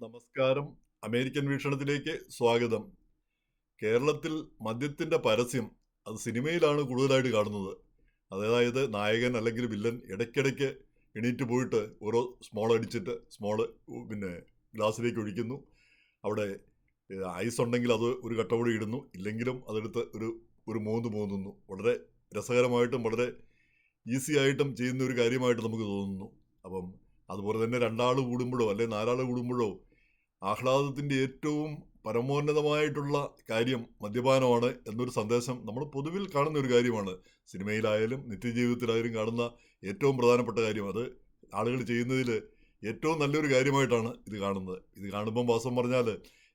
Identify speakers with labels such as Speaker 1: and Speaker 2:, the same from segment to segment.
Speaker 1: നമസ്കാരം. അമേരിക്കൻ വീക്ഷണത്തിലേക്ക് സ്വാഗതം. കേരളത്തിൽ മദ്യത്തിന്റെ പരസ്യം അത് സിനിമയിലാണ് കൂടുതലായിട്ട് കാണുന്നത്. അതായത് നായകൻ അല്ലെങ്കിൽ വില്ലൻ ഇടയ്ക്കിടയ്ക്ക് എണീറ്റ് പോയിട്ട് ഓരോ സ്മോൾ അടിച്ചിട്ട് സ്മോൾ പിന്നെ ഗ്ലാസ്സിലേക്ക് ഒഴിക്കുന്നു. അവിടെ ഐസ് ഉണ്ടെങ്കിൽ അത് ഒരു കട്ടപൊടി ഇടുന്നു. ഇല്ലെങ്കിലും അതെടുത്ത് ഒരു ഒരു മൂന്ന് മൂന്നുന്നു വളരെ രസകരമായിട്ടും വളരെ ഈസി ആയിട്ടും ചെയ്യുന്ന ഒരു കാര്യമായിട്ട് നമുക്ക് തോന്നുന്നു. അപ്പം അതുപോലെ തന്നെ രണ്ടാൾ കൂടുമ്പോഴോ അല്ലെങ്കിൽ നാലാൾ കൂടുമ്പോഴോ ആഹ്ലാദത്തിന്റെ ഏറ്റവും പരമോന്നതമായിട്ടുള്ള കാര്യം മദ്യപാനമാണ് എന്നൊരു സന്ദേശം നമ്മൾ പൊതുവിൽ കാണുന്ന ഒരു കാര്യമാണ്. സിനിമയിലായാലും നിത്യജീവിതത്തിലായാലും കാണുന്ന ഏറ്റവും പ്രധാനപ്പെട്ട കാര്യം. അത് ആളുകൾ ചെയ്യുന്നതിൽ ഏറ്റവും നല്ലൊരു കാര്യമായിട്ടാണ് ഇത് കാണുന്നത്. ഇത് കാണുമ്പം വാസം പറഞ്ഞാൽ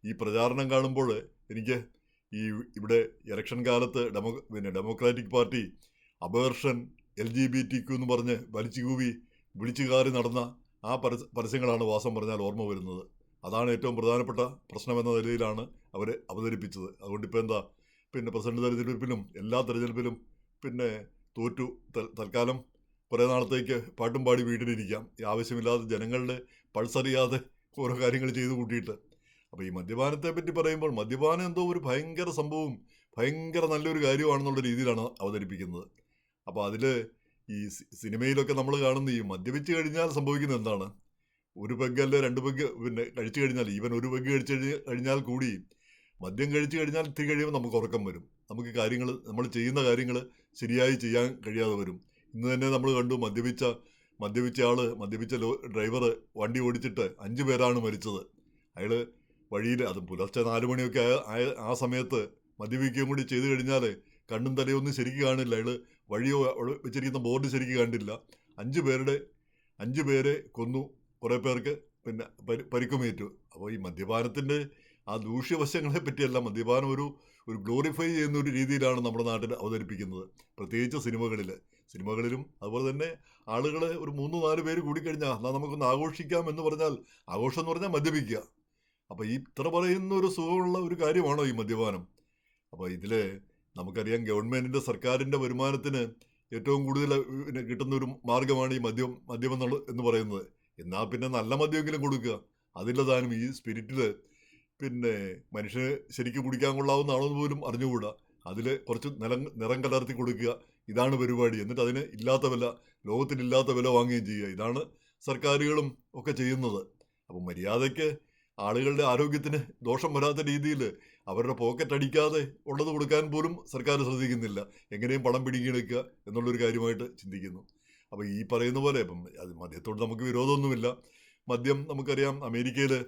Speaker 1: ഈ പ്രചാരണം കാണുമ്പോൾ എനിക്ക് ഈ ഇവിടെ ഇലക്ഷൻ കാലത്ത് ഡെമോ പിന്നെ Democratic party abortion L G B T എന്ന് പറഞ്ഞ് വലിച്ചു കൂവി വിളിച്ചു കാറി നടന്ന ആ പരസ്യ പരസ്യങ്ങളാണ് വാസം പറഞ്ഞാൽ ഓർമ്മ വരുന്നത്. അതാണ് ഏറ്റവും പ്രധാനപ്പെട്ട പ്രശ്നമെന്ന നിലയിലാണ് അവർ അവതരിപ്പിച്ചത്. അതുകൊണ്ട് ഇപ്പോൾ എന്താ? പിന്നെ പ്രസിഡന്റ് തെരഞ്ഞെടുപ്പിലും എല്ലാ തെരഞ്ഞെടുപ്പിലും പിന്നെ തോറ്റു തൽക്കാലം കുറേ നാളത്തേക്ക് പാട്ടും പാടി വീട്ടിലിരിക്കാം. ഈ ആവശ്യമില്ലാതെ ജനങ്ങളുടെ പൾസറിയാതെ ഓരോ കാര്യങ്ങൾ ചെയ്തു കൂട്ടിയിട്ട്. അപ്പോൾ ഈ മദ്യപാനത്തെ പറ്റി പറയുമ്പോൾ മദ്യപാനം എന്തോ ഒരു ഭയങ്കര സംഭവം ഭയങ്കര നല്ലൊരു കാര്യമാണെന്നുള്ള രീതിയിലാണ് അവതരിപ്പിക്കുന്നത്. അപ്പോൾ അതിൽ ഈ സിനിമയിലൊക്കെ നമ്മൾ കാണുന്ന ഈ മദ്യപിച്ച് കഴിഞ്ഞാൽ സംഭവിക്കുന്നത് എന്താണ്? ഒരു പെഗ് രണ്ട് പെഗ് പിന്നെ കഴിച്ചു കഴിഞ്ഞാൽ ഈവൻ ഒരു പെഗ് കഴിച്ചു കഴിഞ്ഞ- കഴിഞ്ഞാൽ കൂടി മദ്യം കഴിച്ചു കഴിഞ്ഞാൽ ഇത്തിരി കഴിയുമ്പോൾ നമുക്ക് ഉറക്കം വരും. നമുക്ക് കാര്യങ്ങൾ നമ്മൾ ചെയ്യുന്ന കാര്യങ്ങൾ ശരിയായി ചെയ്യാൻ കഴിയാതെ വരും. ഇന്ന് തന്നെ നമ്മൾ കണ്ടു മദ്യപിച്ച മദ്യപിച്ച ആൾ മദ്യപിച്ച ഡ്രൈവർ വണ്ടി ഓടിച്ചിട്ട് അഞ്ച് പേരാണ് മരിച്ചത്. അയാൾ വഴിയിൽ അത് പുലർച്ചെ നാല് മണിയൊക്കെ ആ സമയത്ത് മദ്യപിക്കുകയും കൂടി ചെയ്തു കഴിഞ്ഞാൽ കണ്ണും തലയൊന്നും ശരിക്കും കാണില്ല. അയാൾ വഴിയോ വെച്ചിരിക്കുന്ന ബോർഡ് ശരിക്കും കണ്ടില്ല. അഞ്ച് പേരുടെ അഞ്ച് പേരെ കൊന്നു. കുറേ പേർക്ക് പിന്നെ പരി പരിക്കുമേറ്റു. അപ്പോൾ ഈ മദ്യപാനത്തിന്റെ ആ ദൂഷ്യവശങ്ങളെ പറ്റിയല്ല മദ്യപാനം ഒരു ഒരു ഗ്ലോറിഫൈ ചെയ്യുന്ന ഒരു രീതിയിലാണ് നമ്മുടെ നാട്ടിൽ അവതരിപ്പിക്കുന്നത്. പ്രത്യേകിച്ച് സിനിമകളിൽ സിനിമകളിലും അതുപോലെ തന്നെ ആളുകൾ ഒരു മൂന്ന് നാല് പേര് കൂടിക്കഴിഞ്ഞാൽ എന്നാൽ നമുക്കൊന്ന് ആഘോഷിക്കാം എന്ന് പറഞ്ഞാൽ ആഘോഷം എന്ന് പറഞ്ഞാൽ മദ്യപിക്കുക. അപ്പോൾ ഈ ഇത്ര പറയുന്ന ഒരു സുഖമുള്ള ഒരു കാര്യമാണോ ഈ മദ്യപാനം? അപ്പോൾ ഇതിൽ നമുക്കറിയാം ഗവൺമെന്റിന്റെ സർക്കാരിന്റെ വരുമാനത്തിന് ഏറ്റവും കൂടുതൽ പിന്നെ കിട്ടുന്ന ഒരു മാർഗമാണ് ഈ മദ്യം മദ്യം എന്നുള്ള എന്ന് പറയുന്നത്. എന്നാൽ പിന്നെ നല്ല മദ്യമെങ്കിലും കൊടുക്കുക. അതില്ല താനും ഈ സ്പിരിറ്റിൽ പിന്നെ മനുഷ്യന് ശരിക്കും കുടിക്കാൻ കൊള്ളാവുന്നതാണോ എന്ന് പോലും അറിഞ്ഞുകൂടാ. അതിൽ കുറച്ച് നിലം നിറം കലർത്തി കൊടുക്കുക. ഇതാണ് പരിപാടി. എന്നിട്ട് അതിന് ഇല്ലാത്ത വില ലോകത്തിലില്ലാത്ത വില വാങ്ങുകയും ചെയ്യുക. ഇതാണ് സർക്കാരുകളും ഒക്കെ ചെയ്യുന്നത്. അപ്പം മര്യാദയ്ക്ക് ആളുകളുടെ ആരോഗ്യത്തിന് ദോഷം വരാത്ത രീതിയിൽ അവരുടെ പോക്കറ്റ് അടിക്കാതെ ഉള്ളത് കൊടുക്കാൻ പോലും സർക്കാർ ശ്രദ്ധിക്കുന്നില്ല. എങ്ങനെയും പണം പിടിക്കിയെടുക്കുക എന്നുള്ളൊരു കാര്യമായിട്ട് ചിന്തിക്കുന്നു. അപ്പോൾ ഈ പറയുന്ന പോലെ ഇപ്പം അത് മദ്യത്തോട് നമുക്ക് വിരോധമൊന്നുമില്ല. മദ്യം നമുക്കറിയാം അമേരിക്കയിൽ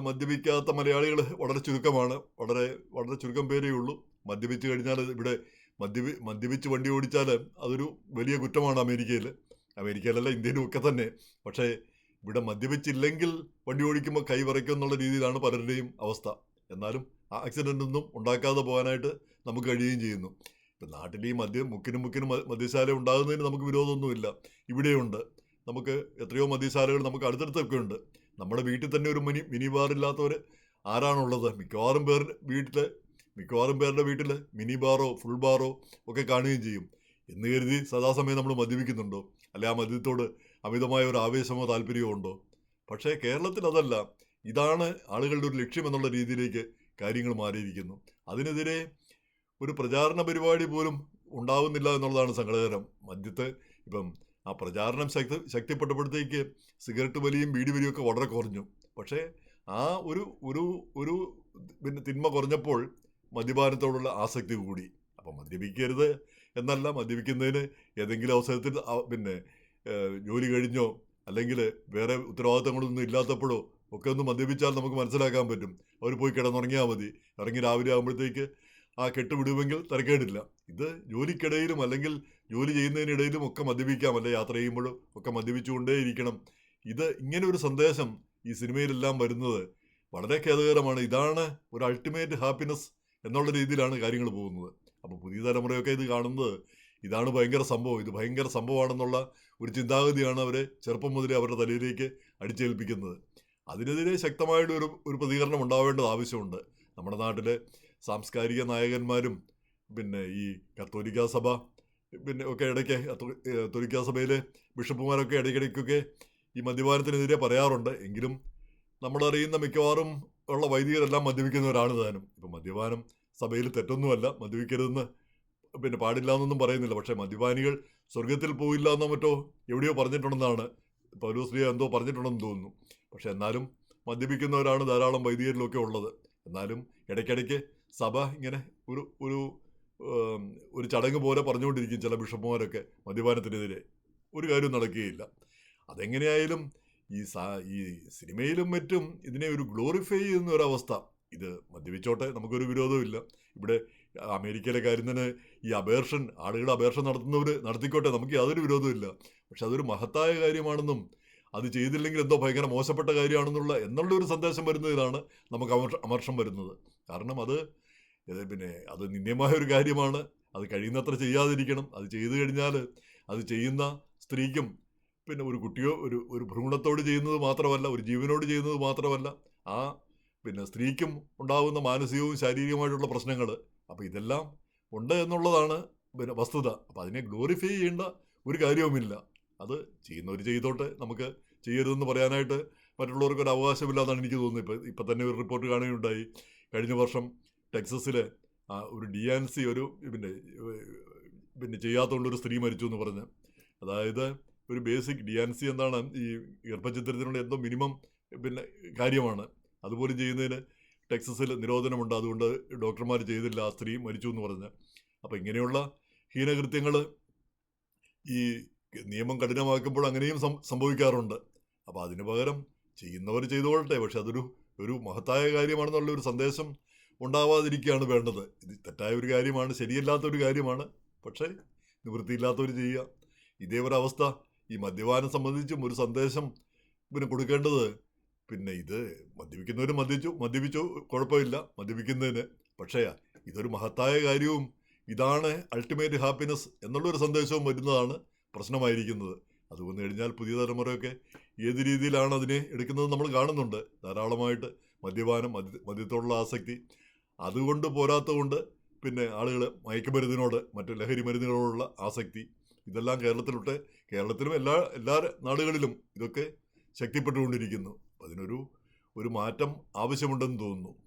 Speaker 1: മദ്യപിക്കാത്ത മലയാളികൾ വളരെ ചുരുക്കമാണ്. വളരെ വളരെ ചുരുക്കം പേരേ ഉള്ളൂ. മദ്യപിച്ച് കഴിഞ്ഞാൽ ഇവിടെ മദ്യപി മദ്യപിച്ച് വണ്ടി ഓടിച്ചാൽ അതൊരു വലിയ കുറ്റമാണ് അമേരിക്കയിൽ അമേരിക്കയിലല്ല ഇന്ത്യയിലും ഒക്കെ തന്നെ. പക്ഷേ ഇവിടെ മദ്യപിച്ചില്ലെങ്കിൽ വണ്ടി ഓടിക്കുമ്പോൾ കൈ വിറയ്ക്കും എന്നുള്ള രീതിയിലാണ് പലരുടെയും അവസ്ഥ. എന്നാലും ആക്സിഡന്റ് ഒന്നും ഉണ്ടാക്കാതെ പോകാനായിട്ട് നമുക്ക് കഴിയുകയും ചെയ്യുന്നു. ഇപ്പം നാട്ടിൽ ഈ മദ്യം മുക്കിനും മുക്കിനും മദ്യശാല ഉണ്ടാകുന്നതിന് നമുക്ക് വിരോധമൊന്നുമില്ല. ഇവിടെയുണ്ട്. നമുക്ക് എത്രയോ മദ്യശാലകൾ നമുക്ക് അടുത്തടുത്തൊക്കെ ഉണ്ട്. നമ്മുടെ വീട്ടിൽ തന്നെ ഒരു മിനി മിനി ബാർ ഇല്ലാത്തവർ ആരാണുള്ളത്? മിക്കവാറും പേർ വീട്ടിൽ മിക്കവാറും പേരുടെ വീട്ടിൽ മിനി ബാറോ ഫുൾ ബാറോ ഒക്കെ കാണുകയും ചെയ്യും. എന്ന് കരുതി സദാസമയം നമ്മൾ മദ്യപിക്കുന്നുണ്ടോ? അല്ലെ ആ മദ്യത്തോട് അമിതമായ ഒരു ആവേശമോ താല്പര്യമോ ഉണ്ടോ? പക്ഷേ കേരളത്തിൽ അതല്ല. ഇതാണ് ആളുകളുടെ ഒരു ലക്ഷ്യം എന്നുള്ള രീതിയിലേക്ക് കാര്യങ്ങൾ മാറിയിരിക്കുന്നു. അതിനെതിരെ ഒരു പ്രചാരണ പരിപാടി പോലും ഉണ്ടാവുന്നില്ല എന്നുള്ളതാണ് സങ്കടകരം. മദ്യത്തെ ഇപ്പം ആ പ്രചാരണം ശക്തി ശക്തിപ്പെട്ടപ്പോഴത്തേക്ക് സിഗരറ്റ് വലിയും ബീഡി വലിയും ഒക്കെ വളരെ കുറഞ്ഞു. പക്ഷേ ആ ഒരു ഒരു ഒരു പിന്നെ തിന്മ കുറഞ്ഞപ്പോൾ മദ്യപാനത്തോടുള്ള ആസക്തി കൂടി. അപ്പം മദ്യപിക്കരുത് എന്നല്ല മദ്യപിക്കുന്നതിന് ഏതെങ്കിലും അവസരത്തിൽ പിന്നെ ജോലി കഴിഞ്ഞോ അല്ലെങ്കിൽ വേറെ ഉത്തരവാദിത്തങ്ങളൊന്നും ഇല്ലാത്തപ്പോഴോ ഒക്കെ ഒന്ന് മദ്യപിച്ചാൽ നമുക്ക് മനസ്സിലാക്കാൻ പറ്റും. അവർ പോയി കിടന്നുറങ്ങിയാൽ മതി. ഇറങ്ങി രാവിലെ ആകുമ്പോഴത്തേക്ക് ആ കെട്ട് വിടുമെങ്കിൽ തിരക്കേടില്ല. ഇത് ജോലിക്കിടയിലും അല്ലെങ്കിൽ ജോലി ചെയ്യുന്നതിനിടയിലും ഒക്കെ മദ്യപിക്കാം. അല്ലെ യാത്ര ചെയ്യുമ്പോഴും ഒക്കെ മദ്യപിച്ചുകൊണ്ടേയിരിക്കണം. ഇത് ഇങ്ങനെ ഒരു സന്ദേശം ഈ സിനിമയിലെല്ലാം വരുന്നത് വളരെ ഖേദകരമാണ്. ഇതാണ് ഒരു അൾട്ടിമേറ്റ് ഹാപ്പിനെസ് എന്നുള്ള രീതിയിലാണ് കാര്യങ്ങൾ പോകുന്നത്. അപ്പോൾ പുതിയ തലമുറയൊക്കെ ഇത് കാണുന്നത് ഇതാണ് ഭയങ്കര സംഭവം. ഇത് ഭയങ്കര സംഭവമാണെന്നുള്ള ഒരു ചിന്താഗതിയാണ് അവരെ ചെറുപ്പം മുതലേ അവരുടെ തലയിലേക്ക് അടിച്ചേൽപ്പിക്കുന്നത്. അതിനെതിരെ ശക്തമായിട്ട് ഒരു ഒരു പ്രതികരണം ഉണ്ടാവേണ്ടത് ആവശ്യമുണ്ട്. നമ്മുടെ നാട്ടിലെ സാംസ്കാരിക നായകന്മാരും പിന്നെ ഈ കത്തോലിക്ക സഭ പിന്നെ ഒക്കെ ഇടയ്ക്ക് കത്തോ- കത്തോലിക്ക സഭയിലെ ബിഷപ്പുമാരൊക്കെ ഇടയ്ക്കിടയ്ക്കൊക്കെ ഈ മദ്യപാനത്തിനെതിരെ പറയാറുണ്ട്. എങ്കിലും നമ്മളറിയുന്ന മിക്കവാറും ഉള്ള വൈദികരെല്ലാം മദ്യപിക്കുന്നവരാണ് താനും. ഇപ്പം മദ്യപാനം സഭയിൽ തെറ്റൊന്നുമല്ല. മദ്യപിക്കരുതെന്ന് പിന്നെ പാടില്ല എന്നൊന്നും പറയുന്നില്ല. പക്ഷേ മദ്യപാനികൾ സ്വർഗത്തിൽ പോയില്ല എന്നോ മറ്റോ എവിടെയോ പറഞ്ഞിട്ടുണ്ടെന്നാണ് പൗലോസ്ലിയ എന്തോ പറഞ്ഞിട്ടുണ്ടെന്ന് തോന്നുന്നു. പക്ഷെ എന്നാലും മദ്യപിക്കുന്നവരാണ് ധാരാളം വൈദികരിലൊക്കെ ഉള്ളത്. എന്നാലും ഇടയ്ക്കിടയ്ക്ക് സഭ ഇങ്ങനെ ഒരു ഒരു ഒരു ചടങ്ങ് പോലെ പറഞ്ഞുകൊണ്ടിരിക്കും ചില ബിഷപ്പുമാരൊക്കെ മദ്യപാനത്തിനെതിരെ. ഒരു കാര്യവും നടക്കുകയില്ല. അതെങ്ങനെയായാലും ഈ സാ ഈ സിനിമയിലും മറ്റും ഇതിനെ ഒരു ഗ്ലോറിഫൈ ചെയ്യുന്ന ഒരവസ്ഥ ഇത് മദ്യപിച്ചോട്ടെ നമുക്കൊരു വിരോധമില്ല ഇവിടെ അമേരിക്കയിലെ കാര്യം തന്നെ ഈ അബേർഷൻ ആളുകൾ അബേർഷൻ നടത്തുന്നവർ നടത്തിക്കോട്ടെ നമുക്ക് യാതൊരു വിരോധമില്ല പക്ഷെ അതൊരു മഹത്തായ കാര്യമാണെന്നും അത് ചെയ്തില്ലെങ്കിൽ എന്തോ ഭയങ്കര മോശപ്പെട്ട കാര്യമാണെന്നുള്ള എന്നുള്ള ഒരു സന്ദേശം വരുന്നതിലാണ് നമുക്ക് അമർഷം വരുന്നത്. കാരണം അത് പിന്നെ അത് നിന്ദ്യമായ ഒരു കാര്യമാണ്. അത് കഴിയുന്നത്ര ചെയ്യാതിരിക്കണം. അത് ചെയ്തു കഴിഞ്ഞാൽ അത് ചെയ്യുന്ന സ്ത്രീക്കും പിന്നെ ഒരു കുട്ടിയോ ഒരു ഒരു ഭ്രൂണത്തോട് ചെയ്യുന്നത് മാത്രമല്ല ഒരു ജീവനോട് ചെയ്യുന്നത് മാത്രമല്ല ആ പിന്നെ സ്ത്രീക്കും ഉണ്ടാകുന്ന മാനസികവും ശാരീരികമായിട്ടുള്ള പ്രശ്നങ്ങൾ. അപ്പോൾ ഇതെല്ലാം ഉണ്ട് എന്നുള്ളതാണ് പിന്നെ വസ്തുത. അപ്പോൾ അതിനെ ഗ്ലോറിഫൈ ചെയ്യേണ്ട ഒരു കാര്യവുമില്ല. അത് ചെയ്യുന്നവർ ചെയ്തോട്ടെ. നമുക്ക് ചെയ്യരുതെന്ന് പറയാനായിട്ട് മറ്റുള്ളവർക്ക് ഒരു അവകാശമില്ലാന്നാണ് എനിക്ക് തോന്നുന്നത്. ഇപ്പം ഇപ്പം തന്നെ ഒരു റിപ്പോർട്ട് കാണുകയുണ്ടായി. കഴിഞ്ഞ വർഷം ടെക്സസിൽ ഒരു ഡി ആൻ സി ഒരു പിന്നെ പിന്നെ ചെയ്യാത്തതുകൊണ്ട് ഒരു സ്ത്രീ മരിച്ചു എന്ന് പറഞ്ഞ്. അതായത് ഒരു ബേസിക് ഡി ആൻ സി എന്താണ് ഈ ഗർഭചിത്രത്തിനുള്ള എന്തോ മിനിമം പിന്നെ കാര്യമാണ്. അതുപോലും ചെയ്യുന്നതിന് ടെക്സസിൽ നിരോധനമുണ്ട്. അതുകൊണ്ട് ഡോക്ടർമാർ ചെയ്തില്ല. ആ സ്ത്രീ മരിച്ചു എന്ന് പറഞ്ഞ്. അപ്പോൾ ഇങ്ങനെയുള്ള ഹീനകൃത്യങ്ങൾ ഈ നിയമം കഠിനമാക്കുമ്പോൾ അങ്ങനെയും സംഭവിക്കാറുണ്ട്. അപ്പോൾ അതിന് പകരം ചെയ്യുന്നവർ ചെയ്തുകൊള്ളട്ടെ പക്ഷെ അതൊരു ഒരു മഹത്തായ കാര്യമാണെന്നുള്ള ഒരു സന്ദേശം ഉണ്ടാവാതിരിക്കുകയാണ് വേണ്ടത്. ഇത് തെറ്റായ ഒരു കാര്യമാണ് ശരിയല്ലാത്ത ഒരു കാര്യമാണ്. പക്ഷേ നിവൃത്തിയില്ലാത്തവർ ചെയ്യുക. ഇതേ ഒരവസ്ഥ ഈ മദ്യപാനം സംബന്ധിച്ചും ഒരു സന്ദേശം പിന്നെ കൊടുക്കേണ്ടത്. പിന്നെ ഇത് മദ്യപിക്കുന്നവർ മദ്യച്ചു മദ്യപിച്ചു കുഴപ്പമില്ല മദ്യപിക്കുന്നതിന്. പക്ഷേ ഇതൊരു മഹത്തായ കാര്യവും ഇതാണ് അൾട്ടിമേറ്റ് ഹാപ്പിനെസ് എന്നുള്ളൊരു സന്ദേശവും വരുന്നതാണ് പ്രശ്നമായിരിക്കുന്നത്. അത് വന്നു കഴിഞ്ഞാൽ പുതിയ തലമുറയൊക്കെ ഏത് രീതിയിലാണ് അതിനെ എടുക്കുന്നത് നമ്മൾ കാണുന്നുണ്ട്. ധാരാളമായിട്ട് മദ്യപാനം മദ്യ മദ്യത്തോടുള്ള ആസക്തി. അതുകൊണ്ട് പോരാത്തതുകൊണ്ട് പിന്നെ ആളുകൾ മയക്കുമരുന്നിനോട് മറ്റു ലഹരി മരുന്നുകളോടുള്ള ആസക്തി. ഇതെല്ലാം കേരളത്തിലോട്ട് കേരളത്തിലും എല്ലാ എല്ലാ നാടുകളിലും ഇതൊക്കെ ശക്തിപ്പെട്ടുകൊണ്ടിരിക്കുന്നു. അതിനൊരു ഒരു മാറ്റം ആവശ്യമുണ്ടെന്ന് തോന്നുന്നു.